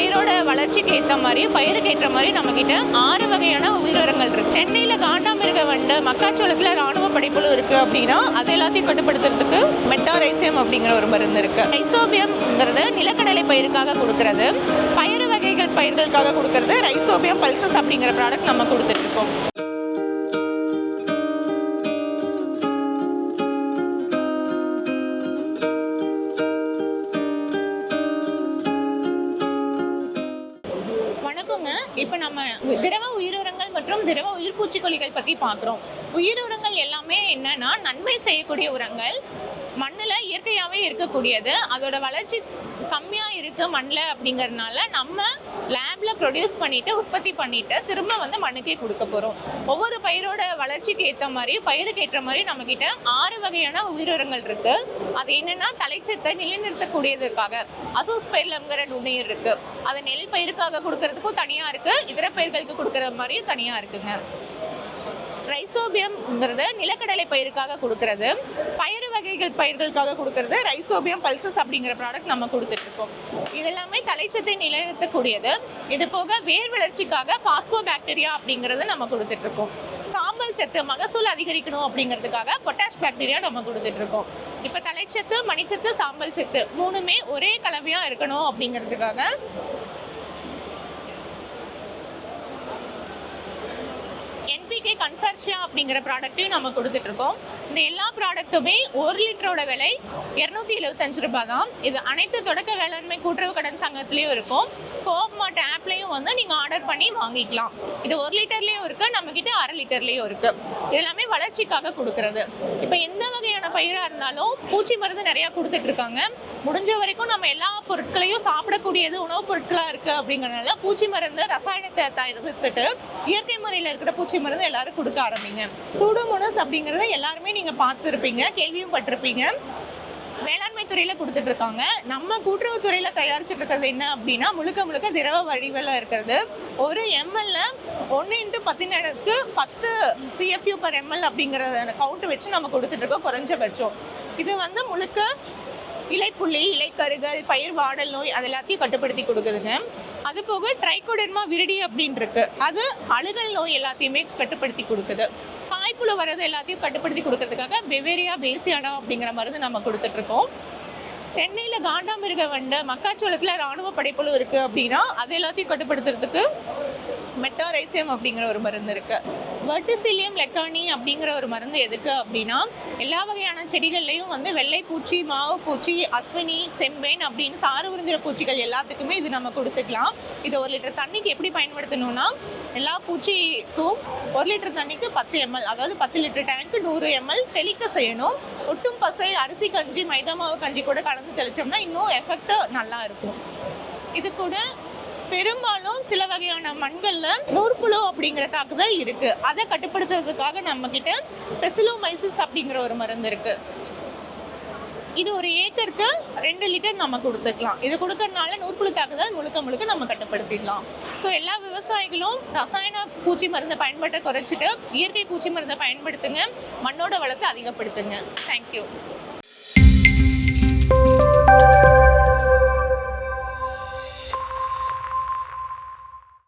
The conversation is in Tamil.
பயிரோட வளர்ச்சிக்கு ஏற்ற மாதிரி பயிருக்கு ஏற்ற மாதிரி நம்மக்கிட்ட ஆறு வகையான உயிரினங்கள் இருக்கு. சென்னையில் காண்டாமிருக வண்டு மக்காச்சோளத்தில் ராணுவ படைப்புழு இருக்கு அப்படின்னா அது எல்லாத்தையும் கட்டுப்படுத்துறதுக்கு மெட்டாரைசியம் அப்படிங்கிற ஒரு மருந்து இருக்கு. ரைசோபியம்ங்கிறது நிலக்கடலை பயிருக்காக கொடுக்கறது. பயிறு வகைகள் பயிர்களுக்காக கொடுக்கறது ரைசோபியம் பல்சஸ் அப்படிங்கிற ப்ராடக்ட் நம்ம கொடுத்துட்டு இப்போ நம்ம திரவ உயிரினங்கள் மற்றும் திரவ உயிர் பூச்சிக்கொல்லிகள் பற்றி பார்க்குறோம் உயிரினங்கள் எல்லாமே என்னன்னா நன்மை செய்யக்கூடிய உரங்கள் மண்ணில் இயற்கையாகவே இருக்கக்கூடியது. அதோட வளர்ச்சி கம்மியாக இருக்குது மண்ணில் அப்படிங்கிறதுனால நம்ம லேபில் ப்ரொடியூஸ் பண்ணிவிட்டு உற்பத்தி பண்ணிவிட்டு திரும்ப வந்து மண்ணுக்கே கொடுக்க போகிறோம் ஒவ்வொரு பயிரோட வளர்ச்சிக்கு ஏற்ற மாதிரி பயிருக்கு ஏற்ற மாதிரி நம்மக்கிட்ட ஆறு வகையான உயிரினங்கள் இருக்குது அது என்னென்னா தலைச்சத்தை நிலைநிறுத்தக்கூடியதுக்காக. அசோஸ்பெர்லம்ங்கிற நுண்ணுயிர் இருக்குது அது நெல் பயிருக்காக கொடுக்கறதுக்கும் தனியாக இருக்குது இதர பயிர்களுக்கு கொடுக்குற மாதிரியும் தனியாக இருக்குங்க. ரைசோபியம்ங்கிறது நிலக்கடலை பயிருக்காக கொடுக்கறது. பயிறு வகைகள் பயிர்களுக்காக கொடுக்கறது. ரைசோபியம் பல்சஸ் அப்படிங்கிற ப்ராடக்ட் நம்ம கொடுத்துட்ருக்கோம். இதெல்லாமே தலைச்சத்தை நிலைநிறுத்தக்கூடியது. இது போக வேர் வளர்ச்சிக்காக பாஸ்போ பாக்டீரியா அப்படிங்கிறது நம்ம கொடுத்துட்ருக்கோம். சாம்பல் சத்து மகசூல் அதிகரிக்கணும் அப்படிங்கிறதுக்காக பொட்டாஷ் பாக்டீரியா நம்ம கொடுத்துட்ருக்கோம். இப்போ தலைச்சத்து மணிச்சத்து சாம்பல் சத்து மூணுமே ஒரே கலவையாக இருக்கணும் அப்படிங்கிறதுக்காக என்பிகே கன்சர்ஷியா அப்படிங்கிற ப்ராடக்ட்டையும் நம்ம கொடுத்துட்டு இருக்கோம் இந்த எல்லா ப்ராடக்ட்டுமே ஒரு லிட்டரோட விலை இரநூத்தி எழுபத்தஞ்சு ரூபாய் தான். இது அனைத்து தொடக்க வேளாண்மை கூட்டுறவு கடன் சங்கத்துலேயும் இருக்கும். கோப் ஆப்ல வந்து நீங்கள் ஆர்டர் பண்ணி வாங்கிக்கலாம். இது ஒரு லிட்டர்லேயும் இருக்குது நம்மக்கிட்ட அரை லிட்டர்லேயும் இருக்குது இது எல்லாமே வளர்ச்சிக்காக கொடுக்கறது. இப்போ எந்த வகையான பயிராக இருந்தாலும் பூச்சி மருந்து நிறையா கொடுத்துட்ருக்காங்க முடிஞ்ச வரைக்கும் நம்ம எல்லா பொருட்களையும் சாப்பிடக்கூடியது உணவுப் பொருட்களாக இருக்குது அப்படிங்கிறனால பூச்சி மருந்து ரசாயனத்தை தவிர்த்துட்டு இயற்கை முறையில் இருக்கிற பூச்சி மருந்து எல்லாரும் கொடுக்க ஆரம்பிங்க. சூடோமோனஸ் அப்படிங்கிறத எல்லாருமே நீங்கள் பார்த்துருப்பீங்க கேள்வியும் பட்டிருப்பீங்க. வேளாண்மை துறையில கொடுத்துட்டு இருக்காங்க நம்ம கூட்டுறவு துறையில தயாரிச்சுட்டு இருக்கிறது என்ன அப்படின்னா முழுக்க முழுக்க திரவ வடிவில் இருக்கிறது. ஒரு எம்எல்ல ஒன்று இன்ட்டு பத்தினருக்கு பத்து சிஎஃப்யூ பர் எம்எல் அப்படிங்கிறத கவுண்ட் வச்சு நம்ம கொடுத்துட்டு இருக்கோம் குறைஞ்சபட்சம். இது வந்து முழுக்க இலைப்புள்ளி இலைக்கருகள் பயிர் வாடல் நோய் அது எல்லாத்தையும் கட்டுப்படுத்தி கொடுக்குதுங்க. அது போக ட்ரைகோடெர்மா விரிடி அப்படின்னு இருக்கு அது அழுகல் நோய் எல்லாத்தையுமே கட்டுப்படுத்தி கொடுக்குது. காய்ப்புழு வரது எல்லாத்தையும் கட்டுப்படுத்தி கொடுக்கறதுக்காக பெவேரியா பேசியானா அப்படிங்கிற மருந்து நம்ம கொடுத்துட்டு இருக்கோம் தென்னையில் காண்டாமிருக வண்டு மக்காச்சோளத்தில் ராணுவ படைப்புழு இருக்கு அப்படின்னா அது எல்லாத்தையும் கட்டுப்படுத்துறதுக்கு மெட்டாரைசியம் அப்படிங்கிற ஒரு மருந்து இருக்கு. வெர்டிசிலியம் லெக்கானி அப்படிங்கிற ஒரு மருந்து எதுக்கு அப்படின்னா எல்லா வகையான செடிகள்லையும் வந்து வெள்ளை பூச்சி மாவு பூச்சி அஸ்வினி செம்பேன் அப்படின்னு சாறு உறிஞ்சிற பூச்சிகள் எல்லாத்துக்குமே இது நம்ம கொடுத்துக்கலாம். இது ஒரு லிட்டர் தண்ணிக்கு எப்படி பயன்படுத்தணும்னா எல்லா பூச்சிக்கும் ஒரு லிட்டர் தண்ணிக்கு பத்து எம்எல் அதாவது பத்து லிட்டர் டேங்க்கு நூறு எம்எல் தெளிக்க செய்யணும். ஒட்டும் பசை அரிசி கஞ்சி மைதா மாவு கஞ்சி கூட கலந்து தெளிச்சோம்னா இன்னும் எஃபெக்ட் நல்லா இருக்கும். இது கூட பெரும்பாலும் சில வகையான மண்களில் நூற்புழு அப்படிங்கிற தாக்குதல் இருக்கு. அதை கட்டுப்படுத்துறதுக்காக நம்ம கிட்ட பெசிலோமைசிஸ் அப்படிங்கிற ஒரு மருந்து இருக்கு. இது ஒரு ஏக்கருக்கு ரெண்டு லிட்டர் நம்ம கொடுத்துக்கலாம். இது கொடுக்கறதுனால நூற்புழு தாக்குதல் முழுக்க முழுக்க நம்ம கட்டுப்படுத்திடலாம். ஸோ எல்லா விவசாயிகளும் ரசாயன பூச்சி மருந்தை பயன்படுத்த குறைச்சிட்டு இயற்கை பூச்சி மருந்தை பயன்படுத்துங்க. மண்ணோட வளத்தை அதிகப்படுத்துங்க. தேங்க்யூ